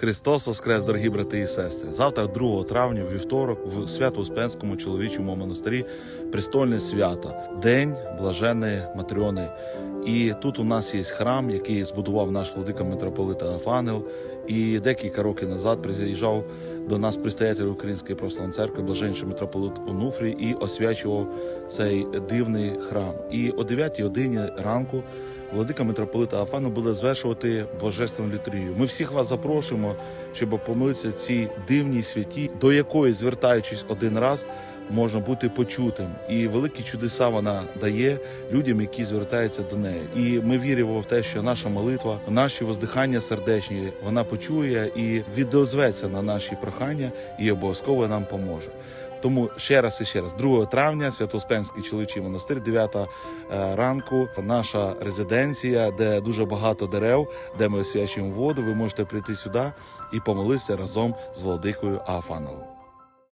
Христос Воскрес, дорогі брати і сестри. Завтра, 2 травня, вівторок, в Свято-Успенському чоловічому монастирі престольне свято, День блаженної Матрьони. І тут у нас є храм, який збудував наш владика митрополит Афанел. І декілька років назад приїжджав до нас предстоятель Української православної церкви, блаженніший митрополит Онуфрій, і освячував цей дивний храм. І о 9 годині ранку владика митрополита Афану буде звершувати божественну літургію. Ми всіх вас запрошуємо, щоб помилитися цій дивній святі, до якої, звертаючись один раз, можна бути почутим. І великі чудеса вона дає людям, які звертаються до неї. І ми віримо в те, що наша молитва, наші воздихання сердечні, вона почує і відозветься на наші прохання, і обов'язково нам поможе. Тому ще раз і ще раз, 2 травня, Свято-Успенський чоловічий монастир, 9 е, ранку, наша резиденція, де дуже багато дерев, де ми освячуємо воду. Ви можете прийти сюди і помолитися разом з Володикою Афановим.